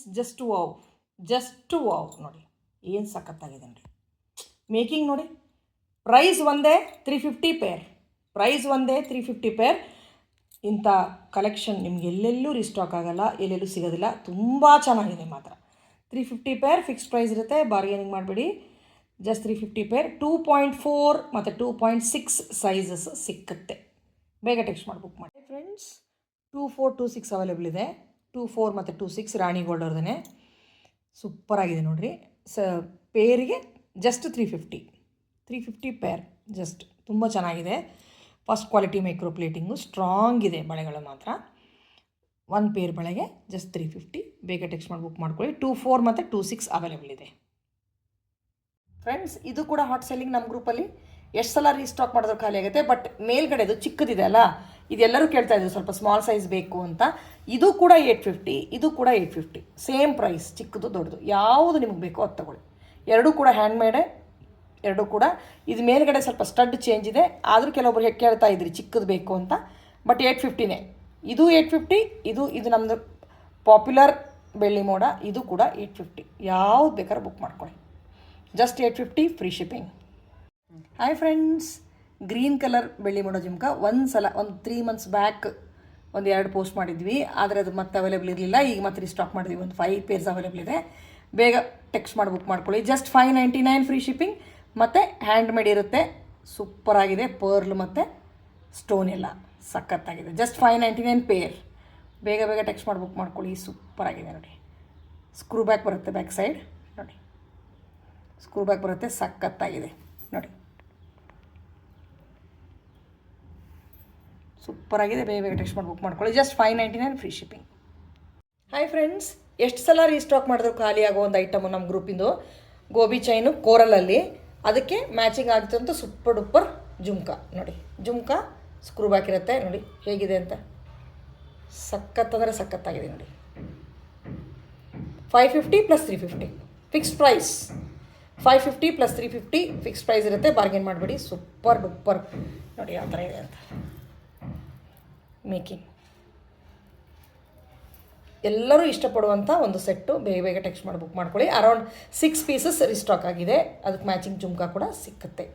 Friends just wow just wow ನೋಡಿ. ಏನು ಸಖತ್ತಾಗಿದೆ ನೋಡಿ ಮೇಕಿಂಗ್ ನೋಡಿ. ಪ್ರೈಸ್ ಒಂದೇ ತ್ರೀ ಫಿಫ್ಟಿ ಪೇರ್ ಪ್ರೈಸ್ ಒಂದೇ ತ್ರೀ ಫಿಫ್ಟಿ ಪೇರ್ ಇಂಥ ಕಲೆಕ್ಷನ್ ನಿಮ್ಗೆ ಎಲ್ಲೆಲ್ಲೂ ರಿಸ್ಟಾಕ್ ಆಗೋಲ್ಲ, ಎಲ್ಲೆಲ್ಲೂ ಸಿಗೋದಿಲ್ಲ. ತುಂಬ ಚೆನ್ನಾಗಿದೆ ಮಾತ್ರ. Three fifty pair fix price ಇರುತ್ತೆ. ಬಾರ್ಗೇನಿಂಗ್ ಮಾಡಬೇಡಿ. Just three fifty pair two point four ಮತ್ತು ಟೂ ಪಾಯಿಂಟ್ ಸಿಕ್ಸ್ ಸೈಜಸ್ ಸಿಕ್ಕುತ್ತೆ. ಬೇಗ ಟೆಕ್ಸ್ಟ್ ಮಾಡಿ ಬುಕ್ ಮಾಡಿ. Friends two four two six available ಇದೆ. ಟೂ ಫೋರ್ ಮತ್ತು ಟೂ ಸಿಕ್ಸ್ ರಾಣಿ ಗೋಲ್ಡರ್ದೇ ಸೂಪರಾಗಿದೆ ನೋಡಿರಿ. ಸ ಪೇರಿಗೆ just three fifty three fifty pair just ತುಂಬ ಚೆನ್ನಾಗಿದೆ. First quality micro plating strong ಇದೆ ಬಳೆಗಳು ಮಾತ್ರ. ಒನ್ ಪೇರ್ ಬಳೆಗೆ ಜಸ್ಟ್ ತ್ರೀ ಫಿಫ್ಟಿ ಬೇಗ ಟೆಕ್ಸ್ಟ್ ಮಾಡಿ ಬುಕ್ ಮಾಡ್ಕೊಳ್ಳಿ. ಟೂ ಫೋರ್ ಮತ್ತು ಟೂ ಸಿಕ್ಸ್ ಅವೈಲೇಬಲ್ ಇದೆ. ಫ್ರೆಂಡ್ಸ್ ಇದು ಕೂಡ ಹಾಟ್ ಸೆಲ್ಲಿಂಗ್ ನಮ್ಮ ಗ್ರೂಪಲ್ಲಿ ಎಷ್ಟು ಸಲ ರೀಸ್ಟಾಕ್ ಮಾಡಿದ್ರೆ ಖಾಲಿ ಆಗುತ್ತೆ ಬಟ್ ಮೇಲ್ಗಡೆದು ಚಿಕ್ಕದಿದೆ ಅಲ್ಲ? ಇದೆಲ್ಲರೂ ಕೇಳ್ತಾ ಇದ್ದೀವಿ ಸ್ವಲ್ಪ ಸ್ಮಾಲ್ ಸೈಜ್ ಬೇಕು ಅಂತ. ಇದು ಕೂಡ ಏಯ್ಟ್ ಫಿಫ್ಟಿ ಇದು ಕೂಡ ಏಯ್ಟ್ ಫಿಫ್ಟಿ ಸೇಮ್ ಪ್ರೈಸ್ ಚಿಕ್ಕದು ದೊಡ್ಡದು. ಯಾವುದು ನಿಮಗೆ ಬೇಕೋ ಅದು ತಗೊಳ್ಳಿ. ಎರಡೂ ಕೂಡ ಹ್ಯಾಂಡ್ಮೇಡೆ ಎರಡೂ ಕೂಡ. ಇದು ಮೇಲ್ಗಡೆ ಸ್ವಲ್ಪ ಸ್ಟಡ್ ಚೇಂಜ್ ಇದೆ. ಆದರೂ ಕೆಲವೊಬ್ರು ಕೇಳ್ತಾ ಇದ್ರಿ, ಚಿಕ್ಕದು ಬೇಕು ಅಂತ. ಬಟ್ ಏಯ್ಟ್ ಫಿಫ್ಟಿನೇ ಇದು ಏಯ್ಟ್ ಫಿಫ್ಟಿ ಇದು ಇದು ನಮ್ಮದು ಪಾಪ್ಯುಲರ್ ಬೆಳ್ಳಿ ಮೋಡ, ಇದು ಕೂಡ ಏಯ್ಟ್ ಫಿಫ್ಟಿ ಯಾವ್ದು ಬೇಕಾದ್ರೂ ಬುಕ್ ಮಾಡ್ಕೊಳ್ಳಿ. Just eight fifty free shipping hi friends green colour ಬೆಳ್ಳಿ ಮಾಡೋ ಜುಮ್ಕ ಒಂದು ಸಲ, ಒಂದು ತ್ರೀ ಮಂತ್ಸ್ ಬ್ಯಾಕ್ ಒಂದು ಎರಡು ಪೋಸ್ಟ್ ಮಾಡಿದ್ವಿ. ಆದರೆ ಅದು ಮತ್ತೆ ಅವೈಲೇಬಲ್ ಇರಲಿಲ್ಲ. ಈಗ ಮತ್ತೆ ಸ್ಟಾಕ್ ಮಾಡಿದ್ವಿ. ಒಂದು ಫೈವ್ ಪೇರ್ಸ್ ಅವೈಲೇಬಲ್ ಇದೆ. ಬೇಗ ಟೆಕ್ಸ್ಟ್ ಮಾಡಿ ಬುಕ್ ಮಾಡ್ಕೊಳ್ಳಿ. Just five ninety nine free shipping ಮತ್ತು ಹ್ಯಾಂಡ್ ಮೇಡ್ ಇರುತ್ತೆ ಸೂಪರಾಗಿದೆ ಪರ್ಲ್ ಮತ್ತು ಸ್ಟೋನ್ ಎಲ್ಲ ಸಖತ್ತಾಗಿದೆ just five ninety nine pair ಬೇಗ ಬೇಗ ಟೆಕ್ಸ್ಟ್ ಮಾಡಿ ಬುಕ್ ಮಾಡ್ಕೊಳ್ಳಿ. ಸೂಪರಾಗಿದೆ ನೋಡಿ. ಸ್ಕ್ರೂ ಬ್ಯಾಕ್ ಬರುತ್ತೆ ಬ್ಯಾಕ್ ಸೈಡ್ ನೋಡಿ. ಸ್ಕ್ರೂ ಬ್ಯಾಕ್ ಬರುತ್ತೆ. ಸಖತ್ತಾಗಿದೆ ನೋಡಿ. ಸೂಪರಾಗಿದೆ ಬೇಗ ಬೇಗ ಟೆಕ್ಸ್ಟ್ ಮಾಡಿ ಬುಕ್ ಮಾಡ್ಕೊಳ್ಳಿ. Just five ninety nine free shipping hi friends ಎಷ್ಟು ಸಲ ರೀಸ್ಟಾಕ್ ಮಾಡಿದ್ರು ಖಾಲಿ ಆಗೋ ಒಂದು ಐಟಮು ನಮ್ಮ ಗ್ರೂಪಿಂದು ಗೋಬಿ ಚೈನು ಕೋರಲಲ್ಲಿ. ಅದಕ್ಕೆ ಮ್ಯಾಚಿಂಗ್ ಆಗ್ತಂತ ಸೂಪರ್ ಡೂಪರ್ ಜುಮ್ಕಾ. ನೋಡಿ, ಜುಮ್ಕಾ ಸ್ಕ್ರೂ ಬ್ಯಾಕ್ ಇರುತ್ತೆ. ನೋಡಿ, ಹೇಗಿದೆ ಅಂತ? ಸಖತ್ತಂದರೆ ಸಖತ್ತಾಗಿದೆ. ನೋಡಿ. Five fifty plus three fifty fix price five fifty plus three fifty fix price ಇರುತ್ತೆ. ಬಾರ್ಗೇನ್ ಮಾಡಬೇಡಿ. ಸೂಪರ್ ಡೂಪರ್ ನೋಡಿ ಯಾವ ಥರ ಇದೆ ಅಂತ. ಮೇಕಿಂಗ್. ಎಲ್ಲರೂ ಇಷ್ಟಪಡುವಂಥ ಒಂದು ಸೆಟ್ಟು ಬೇಗ ಬೇಗ ಟೆಕ್ಸ್ಟ್ ಮಾಡಿ ಬುಕ್ ಮಾಡ್ಕೊಳ್ಳಿ. ಅರೌಂಡ್ ಸಿಕ್ಸ್ ಪೀಸಸ್ ರಿಸ್ಟಾಕ್ ಆಗಿದೆ. ಅದಕ್ಕೆ ಮ್ಯಾಚಿಂಗ್ ಜುಮ್ಕಾ ಕೂಡ ಸಿಕ್ಕತ್ತೆ.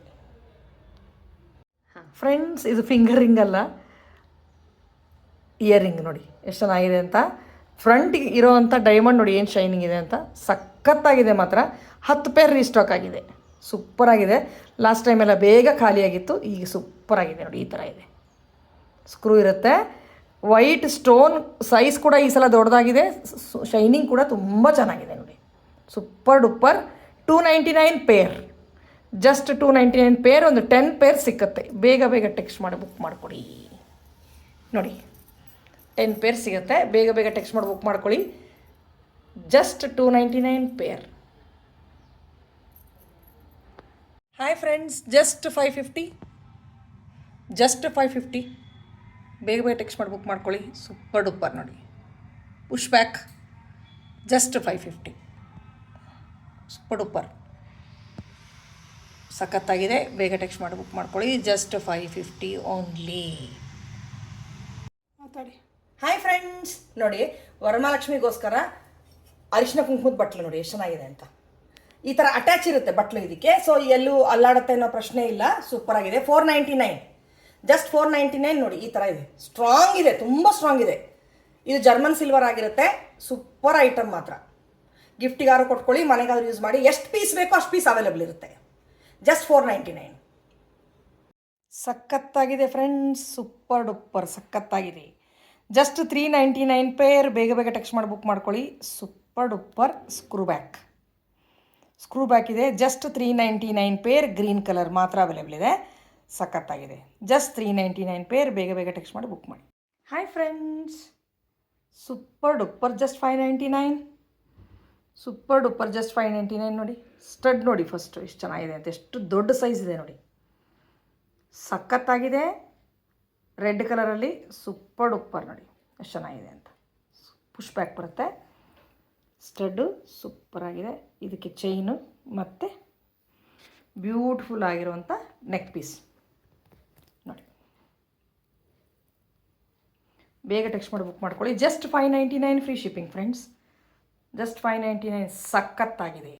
ಫ್ರೆಂಡ್ಸ್ ಇದು ಫಿಂಗರ್ ರಿಂಗ್ ಅಲ್ಲ. ಇಯರಿಂಗ್ ನೋಡಿ. ಎಷ್ಟು ಚೆನ್ನಾಗಿದೆ ಅಂತ. ಫ್ರಂಟಿಗೆ ಇರೋವಂಥ ಡೈಮಂಡ್ ನೋಡಿ ಏನು ಶೈನಿಂಗ್ ಇದೆ ಅಂತ. ಸಖತ್ತಾಗಿದೆ ಮಾತ್ರ. ಹತ್ತು ಪೇರ್ ರೀಸ್ಟಾಕ್ ಆಗಿದೆ. ಸೂಪರಾಗಿದೆ ಲಾಸ್ಟ್ ಟೈಮೆಲ್ಲ ಎಲ್ಲ ಬೇಗ ಖಾಲಿಯಾಗಿತ್ತು. ಈಗ ಸೂಪರಾಗಿದೆ ನೋಡಿ ಈ ಥರ ಇದೆ. ಸ್ಕ್ರೂ ಇರುತ್ತೆ. ವೈಟ್ ಸ್ಟೋನ್ ಸೈಜ್ ಕೂಡ ಈ ಸಲ ದೊಡ್ಡದಾಗಿದೆ. ಶೈನಿಂಗ್ ಕೂಡ ತುಂಬ ಚೆನ್ನಾಗಿದೆ ನೋಡಿ. Super duper two ninety nine pair just two ninety nine pair ಒಂದು ಟೆನ್ ಪೇರ್ ಸಿಕ್ಕತ್ತೆ. ಬೇಗ ಬೇಗ ಟೆಕ್ಸ್ಟ್ ಮಾಡಿ ಬುಕ್ ಮಾಡಿಕೊಡಿ ನೋಡಿ ಟೆನ್ ಪೇರ್ ಸಿಗುತ್ತೆ. ಬೇಗ ಬೇಗ ಟೆಕ್ಸ್ಟ್ ಮಾಡಿ ಬುಕ್ ಮಾಡ್ಕೊಳ್ಳಿ. Just two ninety nine pair hi friends just five fifty just five fifty ಬೇಗ ಬೇಗ ಟೆಕ್ಸ್ಟ್ ಮಾಡಿ ಬುಕ್ ಮಾಡ್ಕೊಳ್ಳಿ. ಸೂಪರ್ ಡೂಪರ್ ನೋಡಿ. Push back just five fifty super duper ಸಖತ್ತಾಗಿದೆ. ಬೇಗ ಟೆಕ್ಸ್ಟ್ ಮಾಡಿ ಬುಕ್ ಮಾಡ್ಕೊಳ್ಳಿ. ಜಸ್ಟ್ ಫೈವ್ ಫಿಫ್ಟಿ ಓನ್ಲಿ ಮಾತಾಡಿ. ಹಾಯ್ ಫ್ರೆಂಡ್ಸ್ ನೋಡಿ ವರಮಹಾಲಕ್ಷ್ಮಿಗೋಸ್ಕರ ಅರಿಶಿನ ಕುಂಕುಮದ ಬಟ್ಲು ನೋಡಿ ಎಷ್ಟು ಚೆನ್ನಾಗಿದೆ ಅಂತ. ಈ ಥರ ಅಟ್ಯಾಚ್ ಇರುತ್ತೆ ಬಟ್ಲು ಇದಕ್ಕೆ. ಸೊ ಎಲ್ಲೂ ಅಲ್ಲಾಡುತ್ತೆ ಅನ್ನೋ ಪ್ರಶ್ನೆ ಇಲ್ಲ. ಸೂಪರ್ ಆಗಿದೆ. Four ninety nine just four ninety nine ನೋಡಿ, ಈ ಥರ ಇದೆ. ಸ್ಟ್ರಾಂಗ್ ಇದೆ, ತುಂಬ ಸ್ಟ್ರಾಂಗ್ ಇದೆ. ಇದು ಜರ್ಮನ್ ಸಿಲ್ವರ್ ಆಗಿರುತ್ತೆ. ಸೂಪರ್ ಐಟಮ್ ಮಾತ್ರ. ಗಿಫ್ಟಿಗಾರು ಕೊಟ್ಕೊಳ್ಳಿ, ಮನೆಗಾದ್ರು ಯೂಸ್ ಮಾಡಿ. ಎಷ್ಟು ಪೀಸ್ ಬೇಕೋ ಅಷ್ಟು ಪೀಸ್ ಅವೈಲೇಬಲ್ ಇರುತ್ತೆ. ಜಸ್ಟ್ ಫೋರ್ ನೈಂಟಿ ನೈನ್ ಸಖತ್ತಾಗಿದೆ ಫ್ರೆಂಡ್ಸ್ ಸೂಪರ್ ಡೂಪರ್ ಸಖತ್ತಾಗಿದೆ. Just three ninety nine pair ಬೇಗ ಬೇಗ ಟೆಕ್ಸ್ಟ್ ಮಾಡಿ ಬುಕ್ ಮಾಡ್ಕೊಳ್ಳಿ. Super duper screw back screw back ಇದೆ. Just three ninety nine pair green colour ಮಾತ್ರ ಅವೈಲೇಬಲ್ ಇದೆ. ಸಖತ್ತಾಗಿದೆ. Just three ninety nine pair ಬೇಗ ಬೇಗ ಟೆಕ್ಸ್ಟ್ ಮಾಡಿ ಬುಕ್ ಮಾಡಿ. Hi friends super duper just five ninety nine super duper just five ninety nine ನೋಡಿ. Stud ನೋಡಿ ಫಸ್ಟು ಎಷ್ಟು ಚೆನ್ನಾಗಿದೆ ಅಂತ, ಎಷ್ಟು ದೊಡ್ಡ ಸೈಜ್ ಇದೆ ನೋಡಿ. ಸಖತ್ತಾಗಿದೆ. ರೆಡ್ ಕಲರಲ್ಲಿ ಸೂಪರ್ ಡೂಪರ್ ನೋಡಿ. ಎಷ್ಟು ಚೆನ್ನಾಗಿದೆ ಅಂತ. ಪುಷ್ ಬ್ಯಾಕ್ ಬರುತ್ತೆ. ಸ್ಟಡ್ಡು ಸೂಪರಾಗಿದೆ ಇದಕ್ಕೆ ಚೈನು ಮತ್ತು ಬ್ಯೂಟಿಫುಲ್ ಆಗಿರುವಂಥ ನೆಕ್ ಪೀಸ್ ನೋಡಿ ಬೇಗ ಟೆಕ್ಸ್ಟ್ ಮಾಡಿ ಬುಕ್ ಮಾಡ್ಕೊಳ್ಳಿ. Just five ninety nine free shipping friends just five ninety nine ಸಖತ್ತಾಗಿದೆ.